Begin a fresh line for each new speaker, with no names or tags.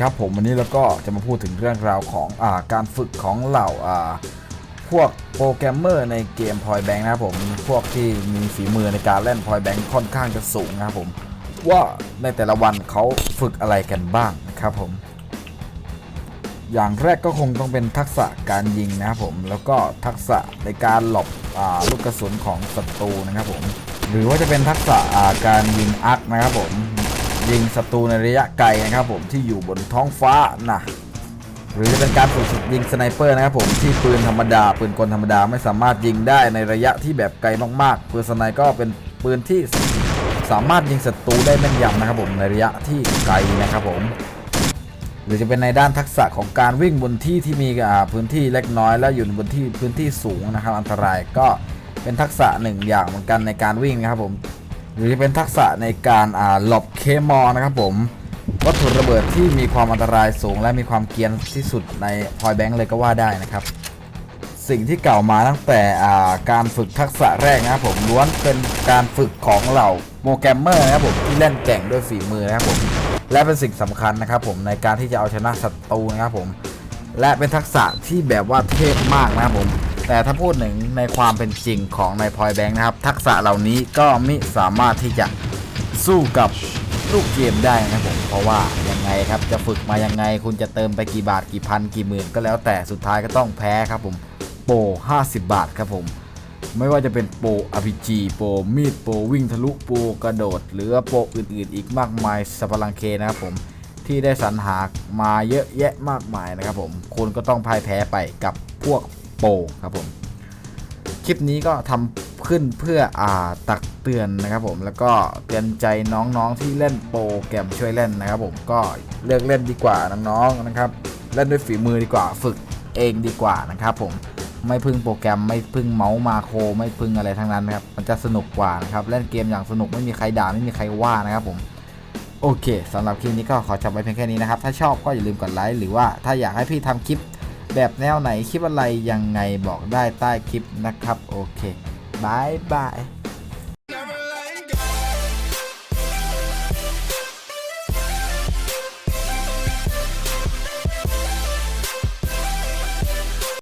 ครับผมวันนี้เราก็จะมาพูดถึงเรื่องราวของอาการฝึกของเหล่าอ่าพวกโปรแกรมเมอร์ในเกมพอยแบงค์นะครับผมพวกที่มีฝีมือในการเล่นพอยแบงค์ค่อนข้างจะสูงนะครับผมว่าในแต่ละวันเขาฝึกอะไรกันบ้างนะครับผม อย่างแรกก็คงต้องเป็นทักษะการยิงนะครับผมแล้วก็ทักษะในการหลบลูกกระสุนของศัตรูนะครับผมหรือว่าจะเป็นทักษะาการยิงอาร์คนะครับผม ยิงศัตรูในระยะไกลนะครับผมที่อยู่บนท้องฟ้านะหรือจะเป็นการฝึกยิงสไนเปอร์นะครับผมที่ปืนธรรมดา ปืนกลธรรมดาไม่สามารถยิงได้ในระยะที่แบบไกลมากๆปืนสไนก็เป็นปืนที่สามารถยิงศัตรูได้แม่นยำนะครับผมในระยะที่ไกลนะครับผม หรือจะเป็นในด้านทักษะของการวิ่งบนที่ที่มีพื้นที่เล็กน้อยและอยู่บนที่พื้นที่สูงนะครับ อันตรายก็เป็นทักษะหนึ่งอย่างเหมือนกันในการวิ่งนะครับผม หรือจะเป็นทักษะในการอ่าหลบเคมอลนะครับผม วัตถุระเบิดที่มีความอันตรายสูง และมีความเกียนที่สุดในพอยแบงค์เลยก็ว่าได้นะครับ สิ่งที่กล่าวมาตั้งแต่อ่าการฝึกทักษะแรกนะครับผมล้วนเป็นการฝึกของเหล่าโปรแกรมเมอร์นะครับผมที่เล่นเก่งด้วยฝีมือนะครับผมและเป็นสิ่งสำคัญนะครับผมในการที่จะเอาชนะศัตรูนะครับผม และเป็นทักษะที่แบบว่าเทพมากนะครับผม แต่ถ้าพูดถึงในความเป็นจริงของในพอยแบงค์นะครับ ทักษะเหล่านี้ก็ไมิสามารถที่จะสู้กับลูกเกมได้นะครับผมเพราะว่ายังไงครับจะฝึกมายังไง คุณจะเติมไปกี่บาทกี่พันกี่หมื่นก็แล้วแต่สุดท้ายก็ต้องแพ้ครับผมโปร50 บาทครับผม ไม่ว่าจะเป็นโปร RPG โปรมีดโปรวิ่งทะลุโปรกระโดด หรือโปรอื่นๆ อีกมากมายสัพลังเคนะครับผมที่ได้สรรหามาเยอะแยะมากมายนะครับผมคุณก็ต้องพ่ายแพ้ไปกับพวก โปรครับผมคลิปนี้ก็ทำขึ้นเพื่ออ่าตักเตือนนะครับผมแล้วก็เตือนใจน้องๆที่เล่นโปรแกรมช่วยเล่นนะครับผมก็เลิกเล่นดีกว่าน้องๆนะครับเล่นด้วยฝีมือดีกว่าฝึกเองดีกว่านะครับผมไม่พึ่งโปรแกรมไม่พึ่งเมาส์มาโครไม่พึ่งอะไรทั้งนั้นนะครับมันจะสนุกกว่านะครับเล่นเกมอย่างสนุกไม่มีใครด่าไม่มีใครว่านะครับผมโอเคสำหรับคลิปนี้ก็ขอจบไว้เพียงแค่นี้นะครับ ถ้าชอบก็อย่าลืมกดไลค์หรือว่าถ้าอยากให้พี่ทำคลิป แบบแนวไหนคลิปอะไรยังไงบอกได้ใต้คลิปนะครับ โอเคบายบาย